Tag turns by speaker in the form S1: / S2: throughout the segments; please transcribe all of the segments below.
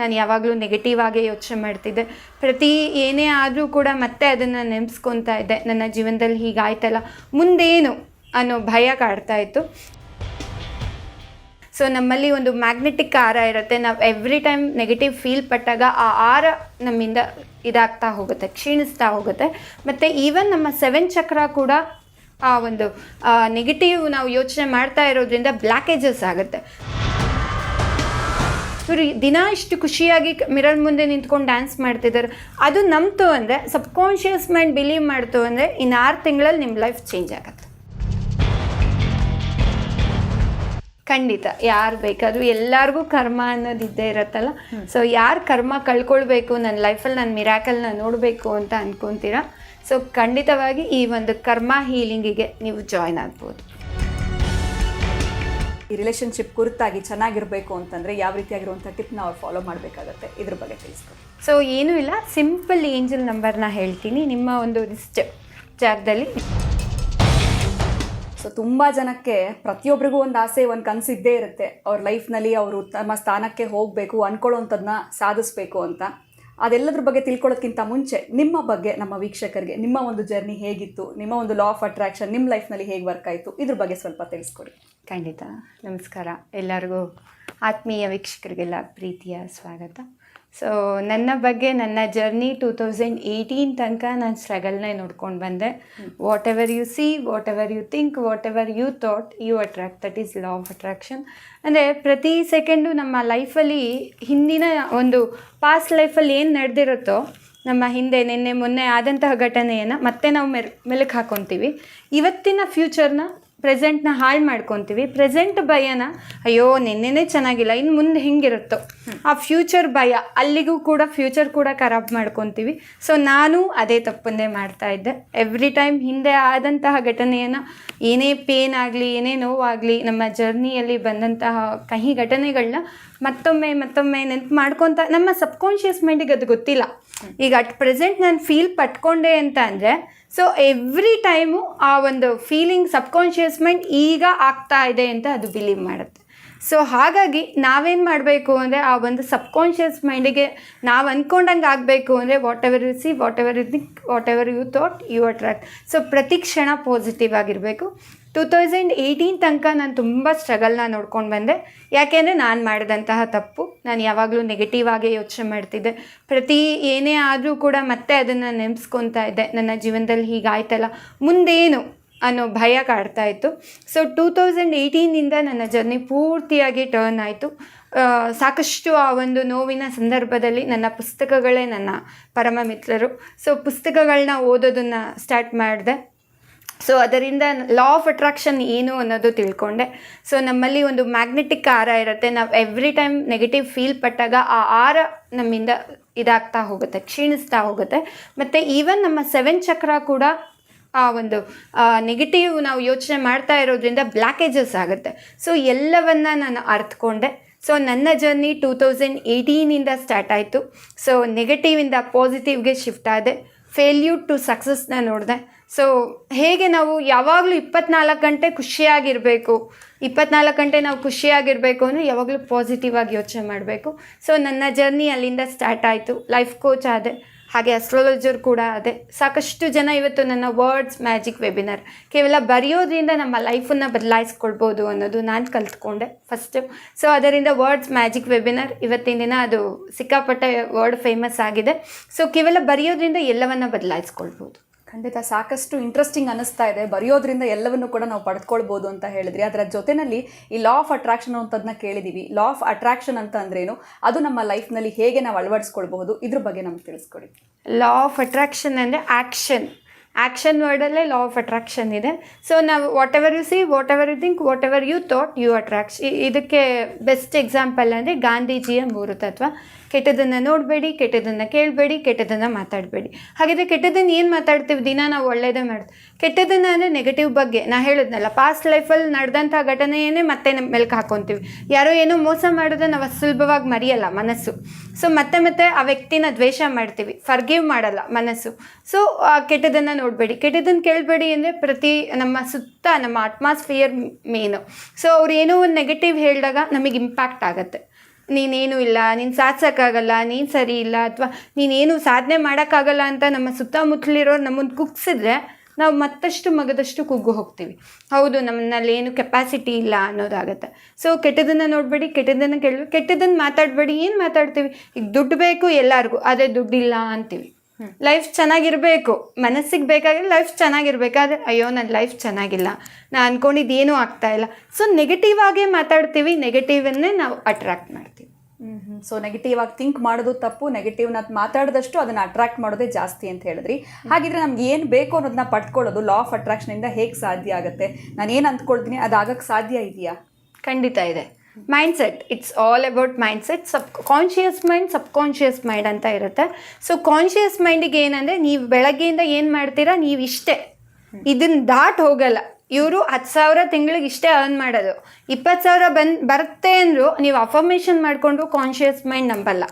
S1: ನಾನು ಯಾವಾಗಲೂ ನೆಗೆಟಿವ್ ಆಗೇ ಯೋಚನೆ ಮಾಡ್ತಿದ್ದೆ. ಪ್ರತಿ ಏನೇ ಆದರೂ ಕೂಡ ಮತ್ತೆ ಅದನ್ನು ನೆನೆಸ್ಕೊತಾ ಇದ್ದೆ. ನನ್ನ ಜೀವನದಲ್ಲಿ ಹೀಗಾಯ್ತಲ್ಲ, ಮುಂದೇನು ಅನ್ನೋ ಭಯ ಕಾಡ್ತಾ ಇತ್ತು. ಸೊ ನಮ್ಮಲ್ಲಿ ಒಂದು ಮ್ಯಾಗ್ನೆಟಿಕ್ ಆರ ಇರುತ್ತೆ. ನಾವು ಎವ್ರಿ ಟೈಮ್ ನೆಗೆಟಿವ್ ಫೀಲ್ ಪಟ್ಟಾಗ ಆ ಆರ ನಮ್ಮಿಂದ ಇದಾಗ್ತಾ ಹೋಗುತ್ತೆ, ಕ್ಷೀಣಿಸ್ತಾ ಹೋಗುತ್ತೆ. ಮತ್ತು ಈವನ್ ನಮ್ಮ ಸೆವೆನ್ ಚಕ್ರ ಕೂಡ ಆ ಒಂದು ನೆಗೆಟಿವ್ ನಾವು ಯೋಚನೆ ಮಾಡ್ತಾ ಇರೋದ್ರಿಂದ ಬ್ಲ್ಯಾಕೇಜಸ್ ಆಗುತ್ತೆ. ಇವರು ದಿನ ಇಷ್ಟು ಖುಷಿಯಾಗಿ ಮಿರರ್ ಮುಂದೆ ನಿಂತ್ಕೊಂಡು ಡ್ಯಾನ್ಸ್ ಮಾಡ್ತಿದ್ದಾರೆ ಅದು ನಂಬ್ತು ಅಂದರೆ ಸಬ್ಕಾನ್ಷಿಯಸ್ ಮೈಂಡ್ ಬಿಲೀವ್ ಮಾಡ್ತು ಅಂದರೆ ಇನ್ನು ಆರು ತಿಂಗಳಲ್ಲಿ ನಿಮ್ಮ ಲೈಫ್ ಚೇಂಜ್ ಆಗುತ್ತೆ. ಖಂಡಿತ ಯಾರು ಬೇಕಾದರೂ ಎಲ್ಲರಿಗೂ ಕರ್ಮ ಅನ್ನೋದು ಇದ್ದೇ ಇರತ್ತಲ್ಲ? ಸೊ ಯಾರು ಕರ್ಮ ಕಳ್ಕೊಳ್ಬೇಕು ನನ್ನ ಲೈಫಲ್ಲಿ ನನ್ನ ಮಿರಾಕಲ್ನ ನೋಡಬೇಕು ಅಂತ ಅನ್ಕೊಂತೀರಾ? ಸೊ ಖಂಡಿತವಾಗಿ ಈ ಒಂದು ಕರ್ಮ ಹೀಲಿಂಗಿಗೆ ನೀವು ಜಾಯ್ನ್ ಆಗ್ಬೋದು.
S2: ಈ ರಿಲೇಷನ್ಶಿಪ್ ಕುರಿತಾಗಿ ಚೆನ್ನಾಗಿರಬೇಕು ಅಂತಂದ್ರೆ ಯಾವ ರೀತಿಯಾಗಿರುವಂಥ ಟಿಪ್ನ ಅವ್ರು ಫಾಲೋ ಮಾಡಬೇಕಾಗತ್ತೆ. ಇದ್ರ ಬಗ್ಗೆ ತಿಳಿಸ್ಕೊಡಿ
S1: ಸೊ ಏನೂ ಇಲ್ಲ. ಸಿಂಪಲ್ ಏಂಜಲ್ ನಂಬರ್ನ ಹೇಳ್ತೀನಿ. ನಿಮ್ಮ ಒಂದು ರಿಸ್ಟ್ ಜಾಗದಲ್ಲಿ.
S2: ಸೊ ತುಂಬ ಜನಕ್ಕೆ ಪ್ರತಿಯೊಬ್ಬರಿಗೂ ಒಂದು ಆಸೆ ಒಂದು ಕನಸು ಇದ್ದೇ ಇರುತ್ತೆ. ಅವ್ರ ಲೈಫ್ನಲ್ಲಿ ಅವರು ತಮ್ಮ ಸ್ಥಾನಕ್ಕೆ ಹೋಗಬೇಕು ಅನ್ಕೊಳ್ಳೋವಂಥದ್ದನ್ನ ಸಾಧಿಸ್ಬೇಕು ಅಂತ. ಅದೆಲ್ಲದ್ರ ಬಗ್ಗೆ ತಿಳ್ಕೊಳ್ಳೋದಕ್ಕಿಂತ ಮುಂಚೆ ನಿಮ್ಮ ಬಗ್ಗೆ ನಮ್ಮ ವೀಕ್ಷಕರಿಗೆ, ನಿಮ್ಮ ಒಂದು ಜರ್ನಿ ಹೇಗಿತ್ತು, ನಿಮ್ಮ ಒಂದು ಲಾ ಆಫ್ ಅಟ್ರಾಕ್ಷನ್ ನಿಮ್ಮ ಲೈಫ್ನಲ್ಲಿ ಹೇಗೆ ವರ್ಕ್ ಆಯಿತು, ಇದ್ರ ಬಗ್ಗೆ ಸ್ವಲ್ಪ ತಿಳಿಸ್ಕೊಡಿ.
S1: ಖಂಡಿತ. ನಮಸ್ಕಾರ. ಎಲ್ಲರಿಗೂ ಆತ್ಮೀಯ ವೀಕ್ಷಕರಿಗೆಲ್ಲ ಪ್ರೀತಿಯ ಸ್ವಾಗತ. ಸೊ ನನ್ನ ಬಗ್ಗೆ ನನ್ನ ಜರ್ನಿ ಟೂ ತೌಸಂಡ್ ಏಯ್ಟೀನ್ ತನಕ ನಾನು ಸ್ಟ್ರಗಲ್ನೇ ನೋಡ್ಕೊಂಡು ಬಂದೆ. Whatever you see whatever you think whatever you thought you attract that is law of attraction ಅಂದರೆ ಪ್ರತಿ ಸೆಕೆಂಡು ನಮ್ಮ ಲೈಫಲ್ಲಿ ಹಿಂದಿನ ಒಂದು ಪಾಸ್ಟ್ ಲೈಫಲ್ಲಿ ಏನು ನಡೆದಿರುತ್ತೋ ನಮ್ಮ ಹಿಂದೆ ನಿನ್ನೆ ಮೊನ್ನೆ ಆದಂತಹ ಘಟನೆಯನ್ನು ಮತ್ತೆ ನಾವು ಮೆರ್ ಮೆಲುಕು ಹಾಕೊತೀವಿ. ಇವತ್ತಿನ ಫ್ಯೂಚರ್ನ ಪ್ರೆಸೆಂಟ್ನ ಹಾಳು ಮಾಡ್ಕೊತೀವಿ. ಪ್ರೆಸೆಂಟ್ ಭಯನ, ಅಯ್ಯೋ, ನಿನ್ನೆನೇ ಚೆನ್ನಾಗಿಲ್ಲ ಇನ್ನು ಮುಂದೆ ಹೆಂಗಿರುತ್ತೋ. ಆ ಫ್ಯೂಚರ್ ಭಯ, ಅಲ್ಲಿಗೂ ಕೂಡ ಫ್ಯೂಚರ್ ಕೂಡ ಖರಾಬ್ ಮಾಡ್ಕೊತೀವಿ. ಸೊ, ನಾನು ಅದೇ ತಪ್ಪನ್ನೇ ಮಾಡ್ತಾ ಇದ್ದೆ. ಎವ್ರಿ ಟೈಮ್ ಹಿಂದೆ ಆದಂತಹ ಘಟನೆಯನ್ನು, ಏನೇ ಪೇನ್ ಆಗಲಿ, ಏನೇ ನೋವಾಗಲಿ, ನಮ್ಮ ಜರ್ನಿಯಲ್ಲಿ ಬಂದಂತಹ ಕಹಿ ಘಟನೆಗಳನ್ನ ಮತ್ತೊಮ್ಮೆ ಮತ್ತೊಮ್ಮೆ ನೆನ್ಪು ಮಾಡ್ಕೊತ, ನಮ್ಮ ಸಬ್ಕಾನ್ಷಿಯಸ್ ಮೈಂಡಿಗೆ ಅದು ಗೊತ್ತಿಲ್ಲ. ಈಗ ಅಟ್ ಪ್ರೆಸೆಂಟ್ ನಾನು ಫೀಲ್ ಪಟ್ಕೊಂಡೆ ಅಂತ ಅಂದರೆ ಸೊ ಎವ್ರಿ ಟೈಮು ಆ ಒಂದು ಫೀಲಿಂಗ್ ಸಬ್ಕಾನ್ಷಿಯಸ್ ಮೈಂಡ್ ಈಗ ಆಗ್ತಾ ಇದೆ ಅಂತ ಅದು ಬಿಲೀವ್ ಮಾಡುತ್ತೆ. ಸೊ ಹಾಗಾಗಿ ನಾವೇನು ಮಾಡಬೇಕು ಅಂದರೆ ಆ ಒಂದು ಸಬ್ಕಾನ್ಷಿಯಸ್ ಮೈಂಡಿಗೆ ನಾವು ಅಂದ್ಕೊಂಡಂಗೆ ಆಗಬೇಕು ಅಂದರೆ whatever you see whatever you think whatever you thought you attract so ಪ್ರತಿ ಕ್ಷಣ ಪಾಸಿಟಿವ್ ಆಗಿರಬೇಕು. ಟೂ ತೌಸಂಡ್ ಏಯ್ಟೀನ್ ತನಕ ನಾನು ತುಂಬ ಸ್ಟ್ರಗಲ್ನ ನೋಡ್ಕೊಂಡು ಬಂದೆ. ಯಾಕೆಂದರೆ ನಾನು ಮಾಡಿದಂತಹ ತಪ್ಪು. ನಾನು ಯಾವಾಗಲೂ ನೆಗೆಟಿವ್ ಆಗೇ ಯೋಚನೆ ಮಾಡ್ತಿದ್ದೆ. ಪ್ರತಿ ಏನೇ ಆದರೂ ಕೂಡ ಮತ್ತೆ ಅದನ್ನು ನೆನೆಸ್ಕೊತಾ ಇದ್ದೆ. ನನ್ನ ಜೀವನದಲ್ಲಿ ಹೀಗಾಯ್ತಲ್ಲ, ಮುಂದೇನು ಅನ್ನೋ ಭಯ ಕಾಡ್ತಾ ಇತ್ತು. ಸೊ ಟೂ ತೌಸಂಡ್ ಏಯ್ಟೀನಿಂದ ನನ್ನ ಜರ್ನಿ ಪೂರ್ತಿಯಾಗಿ ಟರ್ನ್ ಆಯಿತು. ಸಾಕಷ್ಟು ಆ ಒಂದು ನೋವಿನ ಸಂದರ್ಭದಲ್ಲಿ ನನ್ನ ಪುಸ್ತಕಗಳೇ ನನ್ನ ಪರಮ ಮಿತ್ರರು. ಸೊ ಪುಸ್ತಕಗಳನ್ನ ಓದೋದನ್ನು ಸ್ಟಾರ್ಟ್ ಮಾಡಿದೆ. ಸೊ ಅದರಿಂದ ಲಾ ಆಫ್ ಅಟ್ರಾಕ್ಷನ್ ಏನು ಅನ್ನೋದು ತಿಳ್ಕೊಂಡೆ. ಸೊ ನಮ್ಮಲ್ಲಿ ಒಂದು ಮ್ಯಾಗ್ನೆಟಿಕ್ ಆರ ಇರುತ್ತೆ. ನಾವು ಎವ್ರಿ ಟೈಮ್ ನೆಗೆಟಿವ್ ಫೀಲ್ ಪಟ್ಟಾಗ ಆ ಆರ ನಮ್ಮಿಂದ ಇದಾಗ್ತಾ ಹೋಗುತ್ತೆ, ಕ್ಷೀಣಿಸ್ತಾ ಹೋಗುತ್ತೆ. ಮತ್ತು ಈವನ್ ನಮ್ಮ ಸೆವೆನ್ ಚಕ್ರ ಕೂಡ ಆ ಒಂದು ನೆಗೆಟಿವ್ ನಾವು ಯೋಚನೆ ಮಾಡ್ತಾ ಇರೋದ್ರಿಂದ ಬ್ಲ್ಯಾಕೇಜಸ್ ಆಗುತ್ತೆ. ಸೊ ಎಲ್ಲವನ್ನ ನಾನು ಅರ್ಥಕೊಂಡೆ ಸೊ ನನ್ನ ಜರ್ನಿ ಟೂ ತೌಸಂಡ್ ಏಯ್ಟೀನಿಂದ ಸ್ಟಾರ್ಟ್ ಆಯಿತು. ಸೊ ನೆಗೆಟಿವಿಂದ ಪಾಸಿಟಿವ್ಗೆ ಶಿಫ್ಟ್ ಆದೆ. ಫೇಲ್ಯೂರ್ ಟು ಸಕ್ಸಸ್ನ ನೋಡಿದೆ. ಸೊ ಹೇಗೆ ನಾವು ಯಾವಾಗಲೂ ಇಪ್ಪತ್ನಾಲ್ಕು ಗಂಟೆ ಖುಷಿಯಾಗಿರಬೇಕು, ಇಪ್ಪತ್ನಾಲ್ಕು ಗಂಟೆ ನಾವು ಖುಷಿಯಾಗಿರಬೇಕು ಅಂದರೆ ಯಾವಾಗಲೂ ಪಾಸಿಟಿವ್ ಆಗಿ ಯೋಚನೆ ಮಾಡಬೇಕು. ಸೊ ನನ್ನ ಜರ್ನಿ ಅಲ್ಲಿಂದ ಸ್ಟಾರ್ಟ್ ಆಯಿತು. ಲೈಫ್ ಕೋಚ್ ಆದೆ. ಹಾಗೆ ಅಸ್ಟ್ರಾಲಜರ್ ಕೂಡ ಅದೇ. ಸಾಕಷ್ಟು ಜನ ಇವತ್ತು ನನ್ನ ವರ್ಡ್ಸ್ ಮ್ಯಾಜಿಕ್ ವೆಬಿನಾರ್ ಕೇವಲ ಬರೆಯೋದ್ರಿಂದ ನಮ್ಮ ಲೈಫನ್ನು ಬದಲಾಯಿಸ್ಕೊಳ್ಬೋದು ಅನ್ನೋದು ನಾನು ಕಲ್ತ್ಕೊಂಡೆ ಫಸ್ಟು ಸೊ ಅದರಿಂದ ವರ್ಡ್ಸ್ ಮ್ಯಾಜಿಕ್ ವೆಬಿನಾರ್ ಇವತ್ತಿನ ದಿನ ಅದು ಸಿಕ್ಕಾಪಟ್ಟೆ ವರ್ಡ್ ಫೇಮಸ್ ಆಗಿದೆ. ಸೊ ಕೇವಲ ಬರೆಯೋದ್ರಿಂದ ಎಲ್ಲವನ್ನು ಬದಲಾಯಿಸ್ಕೊಳ್ಬೋದು.
S2: ಖಂಡಿತ ಸಾಕಷ್ಟು ಇಂಟ್ರೆಸ್ಟಿಂಗ್ ಅನಿಸ್ತಾ ಇದೆ. ಬರೆಯೋದ್ರಿಂದ ಎಲ್ಲವನ್ನು ಕೂಡ ನಾವು ಪಡೆದುಕೊಳ್ಬೋದು ಅಂತ ಹೇಳಿದ್ರಿ. ಅದರ ಜೊತೆನಲ್ಲಿ ಈ ಲಾ ಆಫ್ ಅಟ್ರಾಕ್ಷನ್ ಅಂತದನ್ನ ಕೇಳಿದೀವಿ. ಲಾ ಆಫ್ ಅಟ್ರಾಕ್ಷನ್ ಅಂತ ಅಂದ್ರೇನು? ಅದು ನಮ್ಮ ಲೈಫ್ನಲ್ಲಿ ಹೇಗೆ ನಾವು ಅಳವಡಿಸ್ಕೊಳ್ಬಹುದು? ಇದ್ರ ಬಗ್ಗೆ ನಮ್ಗೆ ತಿಳಿಸ್ಕೊಡಿ.
S1: ಲಾ ಆಫ್ ಅಟ್ರಾಕ್ಷನ್ ಅಂದರೆ ಆ್ಯಕ್ಷನ್ ಆ್ಯಕ್ಷನ್ ವರ್ಡಲ್ಲೇ ಲಾ ಆಫ್ ಅಟ್ರಾಕ್ಷನ್ ಇದೆ. ಸೊ ನಾವು whatever you see whatever you think whatever you thought you attract ಇದಕ್ಕೆ ಬೆಸ್ಟ್ ಎಕ್ಸಾಂಪಲ್ ಅಂದರೆ ಗಾಂಧೀಜಿಯ ಮೂರು ತತ್ವ. ಕೆಟ್ಟದನ್ನು ನೋಡಬೇಡಿ, ಕೆಟ್ಟದನ್ನು ಕೇಳಬೇಡಿ, ಕೆಟ್ಟದನ್ನು ಮಾತಾಡಬೇಡಿ. ಹಾಗಿದ್ರೆ ಕೆಟ್ಟದನ್ನು ಏನು ಮಾತಾಡ್ತೀವಿ? ದಿನ ನಾವು ಒಳ್ಳೆಯದೇ ಮಾಡ್ತೀವಿ. ಕೆಟ್ಟದನ್ನು ಅಂದರೆ ನೆಗೆಟಿವ್ ಬಗ್ಗೆ. ನಾ ಹೇಳಿದ್ನಲ್ಲ ಪಾಸ್ಟ್ ಲೈಫಲ್ಲಿ ನಡೆದಂಥ ಘಟನೆಯೇ ಮತ್ತೆ ನಮ್ಮ ಮೆಲ್ಕು ಹಾಕೊತೀವಿ. ಯಾರೋ ಏನೋ ಮೋಸ ಮಾಡಿದ್ರೆ ನಾವು ಸುಲಭವಾಗಿ ಮರೆಯಲ್ಲ ಮನಸ್ಸು. ಸೊ ಮತ್ತೆ ಮತ್ತೆ ಆ ವ್ಯಕ್ತಿನ ದ್ವೇಷ ಮಾಡ್ತೀವಿ. ಫರ್ಗಿವ್ ಮಾಡಲ್ಲ ಮನಸ್ಸು. ಸೊ ಕೆಟ್ಟದನ್ನು ನೋಡಬೇಡಿ. ಕೆಟ್ಟದನ್ನು ಕೇಳಬೇಡಿ ಅಂದರೆ ಪ್ರತಿ ನಮ್ಮ ಸುತ್ತ, ನಮ್ಮ ಅಟ್ಮಾಸ್ಫಿಯರ್ ಮೇನು ಸೊ ಅವ್ರು ಏನೋ ಒಂದು ನೆಗೆಟಿವ್ ಹೇಳಿದಾಗ ನಮಗೆ ಇಂಪ್ಯಾಕ್ಟ್ ಆಗುತ್ತೆ. ನೀನೇನು ಇಲ್ಲ, ನೀನು ಸಾಧಿಸೋಕ್ಕಾಗಲ್ಲ, ನೀನು ಸರಿ ಇಲ್ಲ ಅಥವಾ ನೀನೇನು ಸಾಧನೆ ಮಾಡೋಕ್ಕಾಗಲ್ಲ ಅಂತ ನಮ್ಮ ಸುತ್ತಮುತ್ತಲಿರೋರು ನಮ್ಮನ್ನು ಕುಗ್ಸಿದ್ರೆ ನಾವು ಮತ್ತಷ್ಟು ಮಗದಷ್ಟು ಕುಗ್ಗು ಹೋಗ್ತೀವಿ. ಹೌದು ನಮ್ಮನ್ನಲ್ಲಿ ಏನು ಕೆಪಾಸಿಟಿ ಇಲ್ಲ ಅನ್ನೋದಾಗತ್ತೆ. ಸೊ ಕೆಟ್ಟದನ್ನು ನೋಡಬೇಡಿ ಕೆಟ್ಟದನ್ನು ಕೇಳಿ ಕೆಟ್ಟದನ್ನು ಮಾತಾಡಬೇಡಿ, ಏನು ಮಾತಾಡ್ತೀವಿ? ಈಗ ದುಡ್ಡು ಬೇಕು ಎಲ್ಲರಿಗೂ ಅದೇ ದುಡ್ಡಿಲ್ಲ ಅಂತೀವಿ. ಲೈಫ್ ಚೆನ್ನಾಗಿರಬೇಕು. ಮನಸ್ಸಿಗೆ ಬೇಕಾಗಿರೋ ಲೈಫ್ ಚೆನ್ನಾಗಿರ್ಬೇಕಾದ್ರೆ ಅಯ್ಯೋ ನನ್ನ ಲೈಫ್ ಚೆನ್ನಾಗಿಲ್ಲ. ನಾನು ಅಂದ್ಕೊಂಡಿದ್ದು ಏನೂ ಆಗ್ತಾ ಇಲ್ಲ. ಸೊ ನೆಗೆಟಿವ್ ಆಗೇ ಮಾತಾಡ್ತೀವಿ. ನೆಗೆಟಿವನ್ನೇ ನಾವು ಅಟ್ರಾಕ್ಟ್ ಮಾಡ್ತೀವಿ.
S2: ಸೊ ನೆಗೆಟಿವ್ ಆಗಿ ಥಿಂಕ್ ಮಾಡೋದು ತಪ್ಪು. ನೆಗೆಟಿವ್ನ ಮಾತಾಡಿದಷ್ಟು ಅದನ್ನ ಅಟ್ರಾಕ್ಟ್ ಮಾಡೋದೇ ಜಾಸ್ತಿ ಅಂತ ಹೇಳಿದ್ರಿ. ಹಾಗಿದ್ರೆ ನಮ್ಗೆ ಏನು ಬೇಕು ಅನ್ನೋದನ್ನ ಪಟ್ಕೊಳ್ಳೋದು ಲಾ ಆಫ್ ಅಟ್ರಾಕ್ಷನಿಂದ ಹೇಗೆ ಸಾಧ್ಯ ಆಗುತ್ತೆ? ನಾನು ಏನು ಅಂದ್ಕೊಳ್ತೀನಿ? ಅದು ಆಗಕ್ಕೆ ಸಾಧ್ಯ ಇದೆಯಾ?
S1: ಖಂಡಿತ ಇದೆ. Mindset it's all about mindset subconscious mind subconscious mind ಅಂತ ಇರುತ್ತೆ. ಸೊ ಕಾನ್ಷಿಯಸ್ ಮೈಂಡಿಗೆ ಏನಂದರೆ, ನೀವು ಬೆಳಗ್ಗೆಯಿಂದ ಏನು ಮಾಡ್ತೀರಾ, ನೀವು ಇಷ್ಟೇ. ಇದನ್ನ ದಾಟ್ ಹೋಗಲ್ಲ. ಇವರು ಹತ್ತು ಸಾವಿರ ತಿಂಗಳಿಗೆ ಇಷ್ಟೇ ಅರ್ನ್ ಮಾಡೋದು. ಇಪ್ಪತ್ತು ಸಾವಿರ ಬಂದು, ಬರುತ್ತೆ ಅಂದರೂ ನೀವು ಅಫರ್ಮೇಷನ್ ಮಾಡಿಕೊಂಡು ಕಾನ್ಷಿಯಸ್ ಮೈಂಡ್ ನಂಬಲ್ಲ.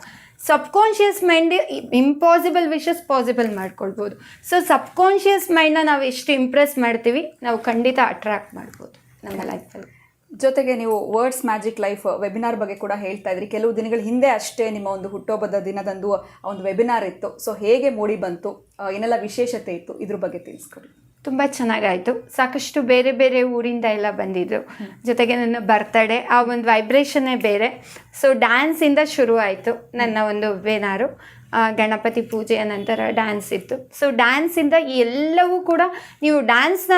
S1: Subconscious mind impossible wishes possible ಮಾಡ್ಕೊಳ್ಬೋದು. ಸೊ ಸಬ್ಕಾನ್ಷಿಯಸ್ ಮೈಂಡ್ನ ನಾವು ಎಷ್ಟು ಇಂಪ್ರೆಸ್ ಮಾಡ್ತೀವಿ, ನಾವು ಖಂಡಿತ ಅಟ್ರಾಕ್ಟ್ ಮಾಡ್ಬೋದು. ನಮ್ಮ ಲೈಫಲ್ಲಿ
S2: ಜೊತೆಗೆ ನೀವು ವರ್ಡ್ಸ್ ಮ್ಯಾಜಿಕ್ ಲೈಫ್ ವೆಬಿನಾರ್ ಬಗ್ಗೆ ಕೂಡ ಹೇಳ್ತಾ ಇದ್ರಿ. ಕೆಲವು ದಿನಗಳ ಹಿಂದೆ ಅಷ್ಟೇ ನಿಮ್ಮ ಒಂದು ಹುಟ್ಟುಹಬ್ಬದ ದಿನದಂದು ಒಂದು ವೆಬಿನಾರ್ ಇತ್ತು. ಸೊ ಹೇಗೆ ಮೂಡಿ ಬಂತು? ಏನೆಲ್ಲ ವಿಶೇಷತೆ ಇತ್ತು? ಇದ್ರ ಬಗ್ಗೆ ತಿಳಿಸ್ಕೊಡಿ.
S1: ತುಂಬ ಚೆನ್ನಾಗಾಯಿತು. ಸಾಕಷ್ಟು ಬೇರೆ ಬೇರೆ ಊರಿಂದ ಎಲ್ಲ ಬಂದಿದ್ದರು ಜೊತೆಗೆ ನನ್ನ ಬರ್ತಡೇ ಆ ಒಂದು ವೈಬ್ರೇಷನ್ನೇ ಬೇರೆ. ಸೊ ಡ್ಯಾನ್ಸಿಂದ ಶುರು ಆಯಿತು ನನ್ನ ಒಂದು ವೇನಾರು ಆ, ಗಣಪತಿ ಪೂಜೆಯ ನಂತರ ಡ್ಯಾನ್ಸ್ ಇತ್ತು. ಸೊ ಡ್ಯಾನ್ಸಿಂದ ಎಲ್ಲವೂ ಕೂಡ ನೀವು ಡ್ಯಾನ್ಸ್ನ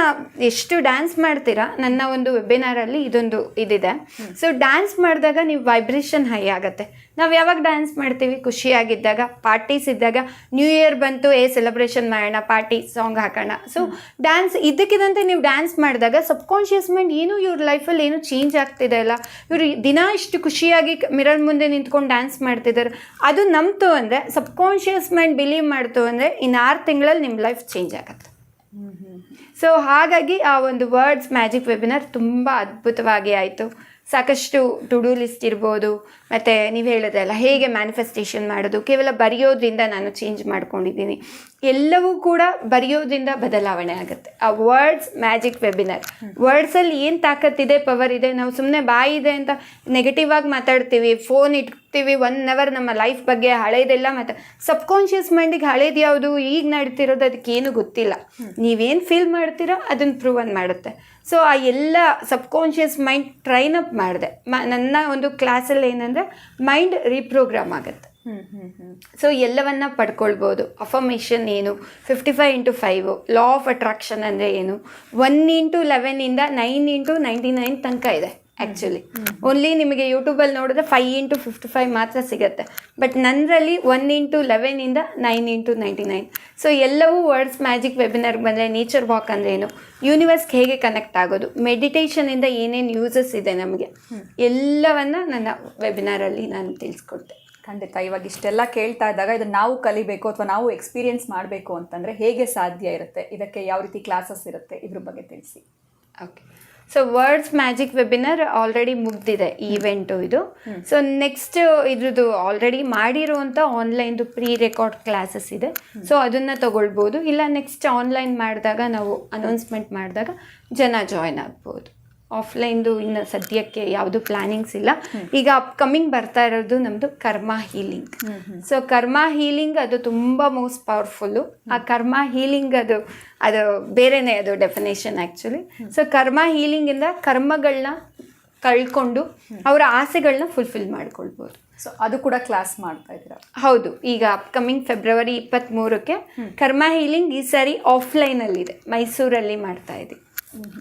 S1: ಎಷ್ಟು ಡ್ಯಾನ್ಸ್ ಮಾಡ್ತೀರಾ? ನನ್ನ ಒಂದು ವೆಬಿನಾರಲ್ಲಿ ಇದೊಂದು ಇದಿದೆ. ಸೊ ಡ್ಯಾನ್ಸ್ ಮಾಡಿದಾಗ ನೀವು ವೈಬ್ರೇಷನ್ ಹೈ ಆಗುತ್ತೆ. ನಾವು ಯಾವಾಗ ಡ್ಯಾನ್ಸ್ ಮಾಡ್ತೀವಿ? ಖುಷಿಯಾಗಿದ್ದಾಗ ಪಾರ್ಟೀಸ್ ಇದ್ದಾಗ ನ್ಯೂ ಇಯರ್ ಬಂತು ಏ ಸೆಲೆಬ್ರೇಷನ್ ಮಾಡೋಣ ಪಾರ್ಟಿ ಸಾಂಗ್ ಹಾಕೋಣ. ಸೊ ಡ್ಯಾನ್ಸ್ ಇದಕ್ಕಿದಂತೆ ನೀವು ಡ್ಯಾನ್ಸ್ ಮಾಡಿದಾಗ ಸಬ್ಕಾನ್ಷಿಯಸ್ ಮೈಂಡ್ ಏನು ಇವ್ರ ಲೈಫಲ್ಲಿ ಏನು ಚೇಂಜ್ ಆಗ್ತಿದೆ ಅಲ್ಲ? ಇವರು ದಿನ ಇಷ್ಟು ಖುಷಿಯಾಗಿ ಮಿರರ್ ಮುಂದೆ ನಿಂತ್ಕೊಂಡು ಡ್ಯಾನ್ಸ್ ಮಾಡ್ತಿದ್ದಾರೆ ಅದು ನಂಬ್ತು ಅಂದರೆ ಸಬ್ಕಾನ್ಷಿಯಸ್ ಮೈಂಡ್ ಬಿಲೀವ್ ಮಾಡ್ತು ಅಂದರೆ ಇನ್ನು ಆರು ತಿಂಗಳಲ್ಲಿ ನಿಮ್ಮ ಲೈಫ್ ಚೇಂಜ್ ಆಗುತ್ತೆ. ಸೊ ಹಾಗಾಗಿ ಆ ಒಂದು ವರ್ಡ್ಸ್ ಮ್ಯಾಜಿಕ್ ವೆಬಿನಾರ್ ತುಂಬ ಅದ್ಭುತವಾಗಿ ಆಯಿತು. ಸಾಕಷ್ಟು ಟು ಡೂ ಲಿಸ್ಟ್ ಇರ್ಬೋದು, ಮತ್ತು ನೀವು ಹೇಳಿದ್ರಲ್ಲ ಹೇಗೆ ಮ್ಯಾನಿಫೆಸ್ಟೇಷನ್ ಮಾಡೋದು, ಕೇವಲ ಬರೆಯೋದ್ರಿಂದ ನಾನು ಚೇಂಜ್ ಮಾಡ್ಕೊಂಡಿದ್ದೀನಿ. ಎಲ್ಲವೂ ಕೂಡ ಬರೆಯೋದ್ರಿಂದ ಬದಲಾವಣೆ ಆಗುತ್ತೆ. ಆ ವರ್ಡ್ಸ್ ಮ್ಯಾಜಿಕ್ ವೆಬಿನಾರ್ ವರ್ಡ್ಸಲ್ಲಿ ಏನು ತಾಕತ್ತಿದೆ ಪವರ್ ಇದೆ, ನಾವು ಸುಮ್ಮನೆ ಬಾಯಿ ಇದೆ ಅಂತ ನೆಗೆಟಿವ್ ಆಗಿ ಮಾತಾಡ್ತೀವಿ ಫೋನ್ ಇಟ್ತೀವಿ ಒನ್ ಅವರ್ ನಮ್ಮ ಲೈಫ್ ಬಗ್ಗೆ ಹಳೇದೆಲ್ಲ ಮಾತಾ ಸಬ್ಕಾನ್ಷಿಯಸ್ ಮೈಂಡಿಗೆ ಹಳೇದು ಯಾವುದು? ಈಗ ನಡೀತಿರೋದು ಅದಕ್ಕೇನು ಗೊತ್ತಿಲ್ಲ. ನೀವೇನು ಫೀಲ್ ಮಾಡ್ತೀರೋ ಅದನ್ನು ಪ್ರೂವ್ ಅನ್ ಮಾಡುತ್ತೆ. ಸೊ ಆ ಎಲ್ಲ ಸಬ್ಕಾನ್ಷಿಯಸ್ ಮೈಂಡ್ ಟ್ರೈನ್ ಅಪ್ ಮಾಡಿದೆ. ಮ ನನ್ನ ಒಂದು ಕ್ಲಾಸಲ್ಲಿ ಏನಂದರೆ ಮೈಂಡ್ ರೀಪ್ರೋಗ್ರಾಮ್ ಆಗುತ್ತೆ. ಸೊ ಎಲ್ಲವನ್ನ ಪಡ್ಕೊಳ್ಬೋದು. ಅಫರ್ಮೇಷನ್ ಏನು? Fifty five into five law of attraction ಅಂದರೆ ಏನು? ಒನ್ ಇಂಟು ಲೆವೆನಿಂದ ನೈನ್ ಇಂಟು ನೈಂಟಿ ನೈನ್ ತನಕ ಇದೆ. ಆ್ಯಕ್ಚುಲಿ ಓನ್ಲಿ ನಿಮಗೆ ಯೂಟ್ಯೂಬಲ್ಲಿ ನೋಡಿದ್ರೆ ಫೈವ್ ಇಂಟು ಫಿಫ್ಟಿ ಫೈವ್ ಮಾತ್ರ ಸಿಗುತ್ತೆ. ಬಟ್ ನನ್ನಲ್ಲಿ ಒನ್ ಇಂಟು ಇಂದ nine into ninety nine so ಎಲ್ಲವೂ ವರ್ಡ್ಸ್ ಮ್ಯಾಜಿಕ್ ವೆಬಿನಾರ್ಗೆ ಬಂದರೆ ನೇಚರ್ ವಾಕ್ ಅಂದರೆ ಏನು? ಯೂನಿವರ್ಸ್ಗೆ ಹೇಗೆ ಕನೆಕ್ಟ್ ಆಗೋದು? ಮೆಡಿಟೇಷನಿಂದ ಏನೇನು ಯೂಸಸ್ ಇದೆ ನಮಗೆ? ಎಲ್ಲವನ್ನು ನನ್ನ ವೆಬಿನಾರಲ್ಲಿ ನಾನು ತಿಳಿಸ್ಕೊಡ್ತೆ.
S2: ಖಂಡಿತ ಇವಾಗ ಇಷ್ಟೆಲ್ಲ ಕೇಳ್ತಾ ಇದ್ದಾಗ ಇದನ್ನು ನಾವು ಕಲಿಬೇಕು ಅಥವಾ ನಾವು ಎಕ್ಸ್ಪೀರಿಯನ್ಸ್ ಮಾಡಬೇಕು ಅಂತಂದರೆ ಹೇಗೆ ಸಾಧ್ಯ ಇರುತ್ತೆ? ಇದಕ್ಕೆ ಯಾವ ರೀತಿ ಕ್ಲಾಸಸ್ ಇರುತ್ತೆ? ಇದ್ರ ಬಗ್ಗೆ ತಿಳಿಸಿ.
S1: Okay so words magic webinar already ಮುಗ್ದಿದೆ ಈವೆಂಟು ಇದು. ಸೊ ನೆಕ್ಸ್ಟ್ ಇದ್ರದ್ದು ಆಲ್ರೆಡಿ ಮಾಡಿರುವಂಥ ಆನ್ಲೈನ್ದು ಪ್ರೀ ರೆಕಾರ್ಡ್ ಕ್ಲಾಸಸ್ ಇದೆ ಸೊ ಅದನ್ನು ತಗೊಳ್ಬೋದು. ಇಲ್ಲ ನೆಕ್ಸ್ಟ್ ಆನ್ಲೈನ್ ಮಾಡಿದಾಗ ನಾವು ಅನೌನ್ಸ್ಮೆಂಟ್ ಮಾಡಿದಾಗ ಜನ ಜಾಯ್ನ್ ಆಗ್ಬೋದು. ಆಫ್ಲೈನ್ದು ಇನ್ನು ಸದ್ಯಕ್ಕೆ ಯಾವುದು ಪ್ಲಾನಿಂಗ್ಸ್ ಇಲ್ಲ. ಈಗ ಅಪ್ಕಮಿಂಗ್ ಬರ್ತಾ ಇರೋದು ನಮ್ಮದು ಕರ್ಮ ಹೀಲಿಂಗ್ ಸೊ ಕರ್ಮ ಹೀಲಿಂಗ್ ಅದು ತುಂಬ ಮೋಸ್ಟ್ ಪವರ್ಫುಲ್ಲು ಆ ಕರ್ಮ ಹೀಲಿಂಗ್ ಅದು ಅದು ಬೇರೆನೇ ಅದು ಡೆಫಿನೇಷನ್ ಆ್ಯಕ್ಚುಲಿ ಸೊ ಕರ್ಮ ಹೀಲಿಂಗಿಂದ ಕರ್ಮಗಳನ್ನ ಕಳ್ಕೊಂಡು ಅವರ ಆಸೆಗಳನ್ನ ಫುಲ್ಫಿಲ್ ಮಾಡ್ಕೊಳ್ಬೋದು.
S2: ಸೊ ಅದು ಕೂಡ ಕ್ಲಾಸ್ ಮಾಡ್ತಾ ಇದ್ದೀರಾ?
S1: ಹೌದು. ಈಗ ಅಪ್ಕಮಿಂಗ್ ಫೆಬ್ರವರಿ ಇಪ್ಪತ್ತ್ಮೂರಕ್ಕೆ ಕರ್ಮ ಹೀಲಿಂಗ್ ಈ ಸಾರಿ ಆಫ್ಲೈನಲ್ಲಿದೆ ಮೈಸೂರಲ್ಲಿ ಮಾಡ್ತಾ ಇದ್ದೀವಿ.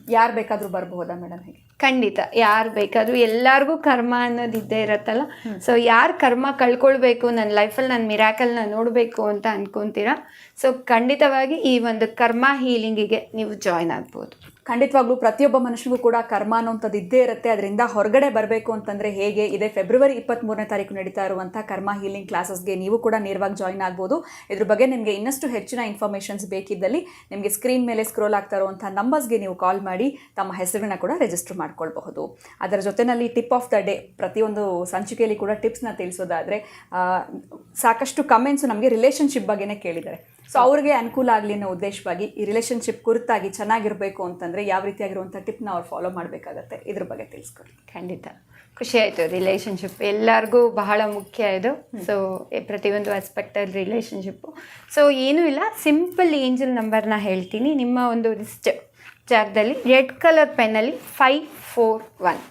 S2: ಯಾರು ಬೇಕಾದರೂ ಬರಬಹುದಾ ಮೇಡಮ್ ಹೇಗೆ?
S1: ಖಂಡಿತ ಯಾರು ಬೇಕಾದರೂ ಎಲ್ಲರಿಗೂ ಕರ್ಮ ಅನ್ನೋದು ಇದ್ದೇ ಇರತ್ತಲ್ಲ? ಸೊ ಯಾರು ಕರ್ಮ ಕಳ್ಕೊಳ್ಬೇಕು ನನ್ನ ಲೈಫಲ್ಲಿ ನನ್ನ ಮಿರಾಕಲ್ನ ನೋಡಬೇಕು ಅಂತ ಅನ್ಕೊಂತೀರಾ? ಸೊ ಖಂಡಿತವಾಗಿ ಈ ಒಂದು ಕರ್ಮ ಹೀಲಿಂಗಿಗೆ ನೀವು ಜಾಯ್ನ್ ಆಗ್ಬೋದು.
S2: ಖಂಡಿತವಾಗ್ಲೂ ಪ್ರತಿಯೊಬ್ಬ ಮನುಷ್ಯನಿಗೂ ಕೂಡ ಕರ್ಮ ಅನ್ನೋಂಥದ್ದು ಇದ್ದೇ ಇರುತ್ತೆ. ಅದರಿಂದ ಹೊರಗಡೆ ಬರಬೇಕು ಅಂತಂದ್ರೆ ಹೇಗೆ? ಇದೆ ಫೆಬ್ರವರಿ ಇಪ್ಪತ್ತ್ಮೂರನೇ ತಾರೀಕು ನಡೀತಾ ಇರುವಂಥ ಕರ್ಮ ಹೀಲಿಂಗ್ ಕ್ಲಾಸಸ್ಗೆ ನೀವು ಕೂಡ ನೇರವಾಗಿ ಜಾಯ್ನ್ ಆಗ್ಬೋದು. ಇದ್ರ ಬಗ್ಗೆ ನಿಮಗೆ ಇನ್ನಷ್ಟು ಹೆಚ್ಚಿನ ಇನ್ಫಾರ್ಮೇಷನ್ಸ್ ಬೇಕಿದ್ದಲ್ಲಿ ನಿಮಗೆ ಸ್ಕ್ರೀನ್ ಮೇಲೆ ಸ್ಕ್ರೋಲ್ ಆಗ್ತಾ ಇರುವಂಥ ನಂಬರ್ಸ್ಗೆ ನೀವು ಕಾಲ್ ಮಾಡಿ, ತಮ್ಮ ಹೆಸರನ್ನ ಕೂಡ ರಿಜಿಸ್ಟರ್ ಮಾಡ್ಕೊಳ್ಬಹುದು. ಅದರ ಜೊತೆಯಲ್ಲಿ ಟಿಪ್ ಆಫ್ ದ ಡೇ ಪ್ರತಿಯೊಂದು ಸಂಚಿಕೆಯಲ್ಲಿ ಕೂಡ ಟಿಪ್ಸ್ನ ತಿಳಿಸೋದಾದರೆ ಸಾಕಷ್ಟು ಕಮೆಂಟ್ಸು ನಮಗೆ ರಿಲೇಷನ್ಶಿಪ್ ಬಗ್ಗೆನೇ ಕೇಳಿದ್ದಾರೆ. ಸೊ ಅವ್ರಿಗೆ ಅನುಕೂಲ ಆಗಲಿ ಅನ್ನೋ ಉದ್ದೇಶವಾಗಿ ಈ ರಿಲೇಶನ್ಶಿಪ್ ಕುರಿತಾಗಿ ಚೆನ್ನಾಗಿರಬೇಕು ಅಂತಂದರೆ ಯಾವ ರೀತಿಯಾಗಿರುವಂಥ ಟಿಪ್ನ ಅವ್ರು ಫಾಲೋ ಮಾಡಬೇಕಾಗತ್ತೆ. ಇದ್ರ ಬಗ್ಗೆ ತಿಳಿಸ್ಕೊಡಿ.
S1: ಖಂಡಿತ. ಖುಷಿ ಆಯಿತು. ರಿಲೇಷನ್ಶಿಪ್ ಎಲ್ಲರಿಗೂ ಬಹಳ ಮುಖ್ಯ ಇದು. ಸೊ ಪ್ರತಿಯೊಂದು ಆಸ್ಪೆಕ್ಟಲ್ಲಿ ರಿಲೇಷನ್ಶಿಪ್ಪು ಸೊ ಏನೂ ಇಲ್ಲ. ಸಿಂಪಲ್ ಏಂಜಲ್ ನಂಬರ್ನ ಹೇಳ್ತೀನಿ. ನಿಮ್ಮ ಒಂದು ಲಿಸ್ಟ್ ಜಾಗದಲ್ಲಿ red colour ಪೆನ್ನಲ್ಲಿ five four one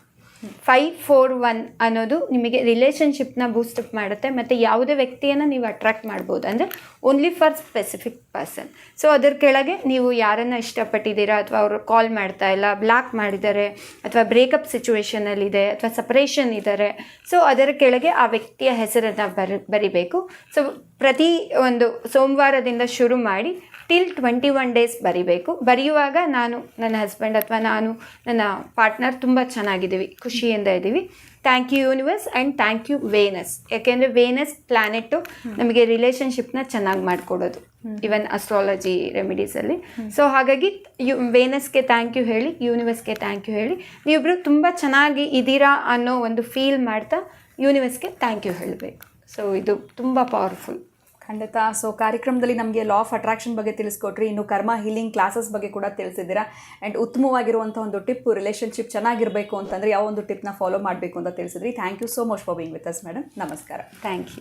S1: five four one ಅನ್ನೋದು ನಿಮಗೆ ರಿಲೇಷನ್ಶಿಪ್ನ ಬೂಸ್ಟಪ್ ಮಾಡುತ್ತೆ, ಮತ್ತು ಯಾವುದೇ ವ್ಯಕ್ತಿಯನ್ನು ನೀವು ಅಟ್ರ್ಯಾಕ್ಟ್ ಮಾಡ್ಬೋದು. ಅಂದರೆ only for specific person so ಅದ್ರ ಕೆಳಗೆ ನೀವು ಯಾರನ್ನು ಇಷ್ಟಪಟ್ಟಿದ್ದೀರಾ ಅಥವಾ ಅವರು ಕಾಲ್ ಮಾಡ್ತಾ ಇಲ್ಲ ಬ್ಲಾಕ್ ಮಾಡಿದ್ದಾರೆ, ಅಥವಾ ಬ್ರೇಕಪ್ ಸಿಚುವೇಷನಲ್ಲಿದೆ ಅಥವಾ ಸಪ್ರೇಷನ್ ಇದ್ದಾರೆ. ಸೊ ಅದರ ಕೆಳಗೆ ಆ ವ್ಯಕ್ತಿಯ ಹೆಸರನ್ನು ಬರಿ, ಬರಿಬೇಕು. ಸೊ ಪ್ರತಿ ಒಂದು ಸೋಮವಾರದಿಂದ ಶುರು ಮಾಡಿ ಟಿಲ್ ಟ್ವೆಂಟಿ ಒನ್ ಡೇಸ್ ಬರಿಬೇಕು. ಬರೆಯುವಾಗ ನಾನು ನನ್ನ ಹಸ್ಬೆಂಡ್ ಅಥವಾ ನಾನು ನನ್ನ ಪಾರ್ಟ್ನರ್ ತುಂಬ ಚೆನ್ನಾಗಿದ್ದೀವಿ. ಖುಷಿಯಿಂದ ಇದ್ದೀವಿ. Thank you universe and thank you Venus ಯಾಕೆಂದರೆ ವೇನಸ್ ಪ್ಲ್ಯಾನೆಟ್ಟು ನಮಗೆ ರಿಲೇಷನ್ಶಿಪ್ನ ಚೆನ್ನಾಗಿ ಮಾಡಿಕೊಡೋದು. ಇವನ್ ಅಸ್ಟ್ರಾಲಜಿ ರೆಮಿಡೀಸಲ್ಲಿ ಸೊ ಹಾಗಾಗಿ ಯು ವೇನಸ್ಗೆ ಥ್ಯಾಂಕ್ ಯು ಹೇಳಿ ಯೂನಿವರ್ಸ್ಗೆ ಥ್ಯಾಂಕ್ ಯು ಹೇಳಿ ನೀವಿಬ್ಬರು ತುಂಬ ಚೆನ್ನಾಗಿ ಇದ್ದೀರಾ ಅನ್ನೋ ಒಂದು ಫೀಲ್ ಮಾಡ್ತಾ ಯೂನಿವರ್ಸ್ಗೆ ಥ್ಯಾಂಕ್ ಯು ಹೇಳಬೇಕು. ಸೊ ಇದು ತುಂಬ ಪವರ್ಫುಲ್
S2: ಖಂಡಿತ. ಸೊ ಕಾರ್ಯಕ್ರಮದಲ್ಲಿ ನಮಗೆ ಲಾ ಆಫ್ ಅಟ್ರಾಕ್ಷನ್ ಬಗ್ಗೆ ತಿಳಿಸ್ಕೊಟ್ರಿ, ಇನ್ನು ಕರ್ಮ ಹೀಲಿಂಗ್ ಕ್ಲಾಸಸ್ ಬಗ್ಗೆ ಕೂಡ ತಿಳಿಸಿದ್ದೀರಾ. ಆ್ಯಂಡ್ ಉತ್ತಮವಾಗಿರುವಂಥ ಒಂದು ಟಿಪ್ ರಿಲೇಷನ್ಶಿಪ್ ಚೆನ್ನಾಗಿರಬೇಕು ಅಂತಂದರೆ ಯಾವ ಒಂದು ಟಿಪ್ನ ಫಾಲೋ ಮಾಡಬೇಕು ಅಂತ ತಿಳಿಸಿದ್ರಿ. Thank you so much for being with us madam ನಮಸ್ಕಾರ.
S1: Thank you